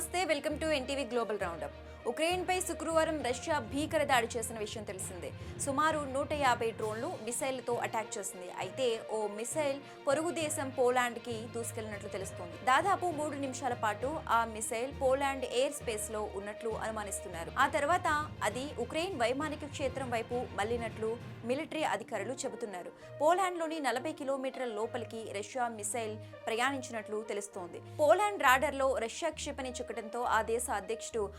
Welcome to NTV Global Roundup. ఉక్రెయిన్పై శుక్రవారం Russia భీకర దాడి చేసిన విషయం తెలిసిందే. సుమారు నూట యాభై డ్రోన్లు మిసైల్తో అటాక్ చేసింది. అయితే ఓ మిసైల్ పొరుగు దేశం పోలాండ్కి దూసుకెళ్ళినట్లు తెలుస్తోంది. దాదాపు మూడు నిమిషాల పాటు ఆ మిసైల్ పోలాండ్ ఎయిర్ స్పేస్లో ఉన్నట్లు అనుమానిస్తున్నారు. ఆ తర్వాత అది ఉక్రెయిన్ వైమానిక క్షేత్రం వైపు మళ్ళినట్లు మిలిటరీ అధికారులు చెబుతున్నారు. పోలాండ్లోని నలభై కిలోమీటర్ల లోపలికి రష్యా మిసైల్ ప్రయాణించినట్లు తెలుస్తోంది. పోలాండ్ రాడర్లో రష్యా క్షిపణి చుక్కడంతో ఆ దేశ అధ్యక్షుడు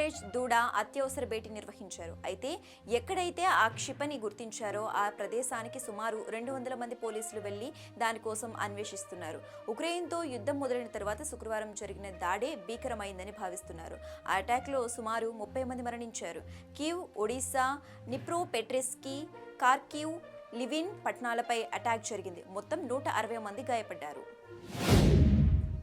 ఆండ్రేజ్ దూడా అత్యవసర భేటీ నిర్వహించారు. అయితే ఎక్కడైతే ఆ క్షిపణి గుర్తించారో ఆ ప్రదేశానికి సుమారు రెండు వందల మంది పోలీసులు వెళ్ళి దానికోసం అన్వేషిస్తున్నారు. ఉక్రెయిన్తో యుద్ధం మొదలైన తర్వాత శుక్రవారం జరిగిన దాడే భీకరమైందని భావిస్తున్నారు. ఆ అటాక్లో సుమారు ముప్పై మంది మరణించారు. కీవ్ ఒడిశా నిప్రో పెట్రెస్కీ కార్కివ్ లివిన్ పట్టణాలపై అటాక్ జరిగింది. మొత్తం నూట అరవై మంది గాయపడ్డారు.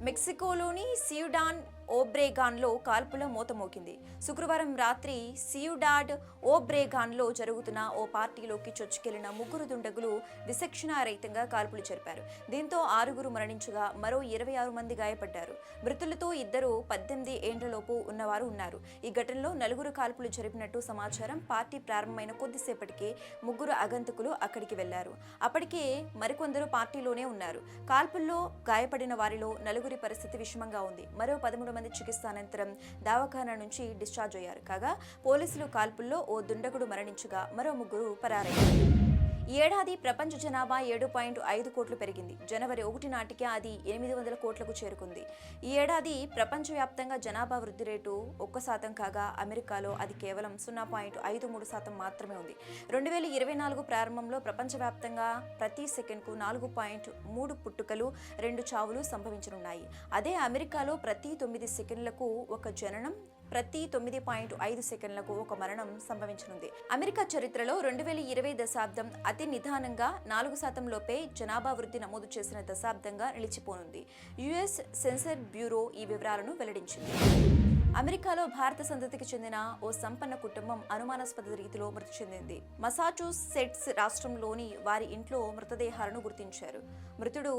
మెక్సికోలోని సియుడాన్ ఓబ్రేగాన్లో కాల్పుల మోతమోకింది శుక్రవారం రాత్రి సియుడాడ్ ఓబ్రేగాన్లో జరుగుతున్న ఓ పార్టీలోకి చొచ్చుకెళ్ళిన ముగ్గురు దుండగులు విచక్షణారహితంగా కాల్పులు జరిపారు. దీంతో ఆరుగురు మరణించగా మరో ఇరవై ఆరు మంది గాయపడ్డారు. మృతులతో ఇద్దరు పద్దెనిమిది ఏండ్లలోపు ఉన్నవారు ఉన్నారు. ఈ ఘటనలో నలుగురు కాల్పులు జరిపినట్టు సమాచారం పార్టీ ప్రారంభమైన కొద్దిసేపటికే ముగ్గురు అగంతకులు అక్కడికి వెళ్ళారు. అప్పటికే మరికొందరు పార్టీలోనే ఉన్నారు. కాల్పుల్లో గాయపడిన వారిలో నలుగురి పరిస్థితి విషమంగా ఉంది. మరో పదమూడు మంది చికిత్స అనంతరం దవాఖానా నుంచి డిశ్చార్జ్ అయ్యారు. కాగా పోలీసులు కాల్పుల్లో ఓ దుండగుడు మరణించగా మరో ముగ్గురు పరారయ్యారు. ఏడాది ప్రపంచ జనాభా ఏడు పాయింట్ ఐదు కోట్లు పెరిగింది. జనవరి ఒకటి నాటికి అది ఎనిమిది వందల కోట్లకు చేరుకుంది. ఈ ఏడాది ప్రపంచవ్యాప్తంగా జనాభా వృద్ధి రేటు ఒక్క శాతం కాగా అమెరికాలో అది కేవలం సున్నా పాయింట్ ఐదు మూడు శాతం మాత్రమే ఉంది. రెండు వేల ఇరవై నాలుగు ప్రారంభంలో ప్రపంచవ్యాప్తంగా ప్రతి సెకండ్కు నాలుగు పాయింట్ మూడు పుట్టుకలు రెండు చావులు సంభవించనున్నాయి. అదే అమెరికాలో ప్రతి తొమ్మిది సెకండ్లకు ఒక జననం ప్రతి తొమ్మిది పాయింట్ ఐదు సెకండ్లకు ఒక మరణం సంభవించనుంది. అమెరికా చరిత్రలో రెండు వేల ఇరవై దశాబ్దం అతి నిదానంగా నాలుగు శాతం లోపే జనాభా వృద్ధి నమోదు చేసిన దశాబ్దంగా నిలిచిపోనుంది. యుఎస్ సెన్సర్ బ్యూరో ఈ వివరాలను వెల్లడించింది. అమెరికాలో భారత సంతతికి చెందిన ఓ సంపన్న కుటుంబం అనుమానాస్పద రీతిలో మృతి చెందింది. మసాచుసెట్స్ రాష్ట్రంలోని వారి ఇంట్లో మృతదేహాలను గుర్తించారు. మృతుడు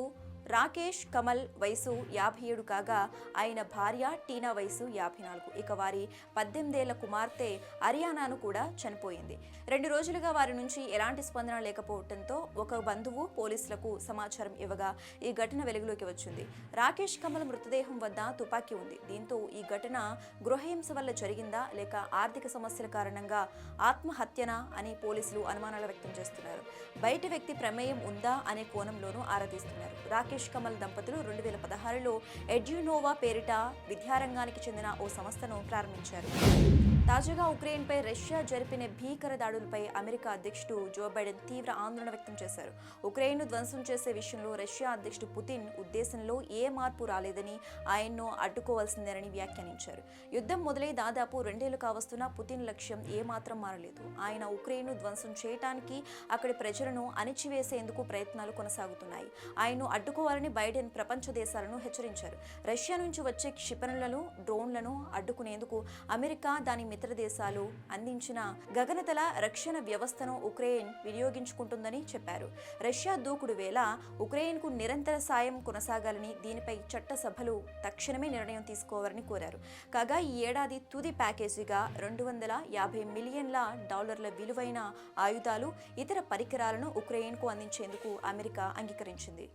రాకేష్ కమల్ వయసు యాభై ఏడు కాగా ఆయన భార్య టీనా వయసు యాభై నాలుగు ఇక వారి పద్దెనిమిదేళ్ళ కుమార్తె అరియానాను కూడా చనిపోయింది. రెండు రోజులుగా వారి నుంచి ఎలాంటి స్పందన లేకపోవడంతో ఒక బంధువు పోలీసులకు సమాచారం ఇవ్వగా ఈ ఘటన వెలుగులోకి వచ్చింది. రాకేష్ కమల్ మృతదేహం వద్ద తుపాకీ ఉంది. దీంతో ఈ ఘటన గృహహింస వల్ల జరిగిందా లేక ఆర్థిక సమస్యల కారణంగా ఆత్మహత్యనా అని పోలీసులు అనుమానాలు వ్యక్తం చేస్తున్నారు. బయట వ్యక్తి ప్రమేయం ఉందా అనే కోణంలోనూ ఆరాధిస్తున్నారు రాకేష్ కమల్ దంపతులు రెండు వేల పదహారులో ఎడ్యునోవా పేరిట విద్యారంగానికి చెందిన ఓ సంస్థను ప్రారంభించారు. తాజాగా ఉక్రెయిన్పై రష్యా జరిపిన భీకర దాడులపై అమెరికా అధ్యక్షుడు జో బైడెన్ తీవ్ర ఆందోళన వ్యక్తం చేశారు. ఉక్రెయిన్ను ధ్వంసం చేసే విషయంలో రష్యా అధ్యక్షుడు పుతిన్ ఉద్దేశంలో ఏ మార్పు రాలేదని ఆయన్ను అడ్డుకోవాల్సిందేనని వ్యాఖ్యానించారు. యుద్ధం మొదలై దాదాపు రెండేళ్ళు కావస్తున్న పుతిన్ లక్ష్యం ఏమాత్రం మారలేదు. ఆయన ఉక్రెయిన్ను ధ్వంసం చేయటానికి అక్కడి ప్రజలను అణిచివేసేందుకు ప్రయత్నాలు కొనసాగుతున్నాయి. ఆయన్ను అడ్డుకోవాలని బైడెన్ ప్రపంచ దేశాలను హెచ్చరించారు. రష్యా నుంచి వచ్చే క్షిపణులను డ్రోన్లను అడ్డుకునేందుకు అమెరికా దాని మిత్ర దేశాలు అందించిన గగనతల రక్షణ వ్యవస్థను ఉక్రెయిన్ వినియోగించుకుంటుందని చెప్పారు. రష్యా దూకుడు వేళ ఉక్రెయిన్కు నిరంతర సాయం కొనసాగాలని దీనిపై చట్టసభలు తక్షణమే నిర్ణయం తీసుకోవాలని కోరారు. కాగా ఈ ఏడాది తుది ప్యాకేజీగా రెండు వందల యాభై మిలియన్ల డాలర్ల విలువైన ఆయుధాలు ఇతర పరికరాలను ఉక్రెయిన్కు అందించేందుకు అమెరికా అంగీకరించింది.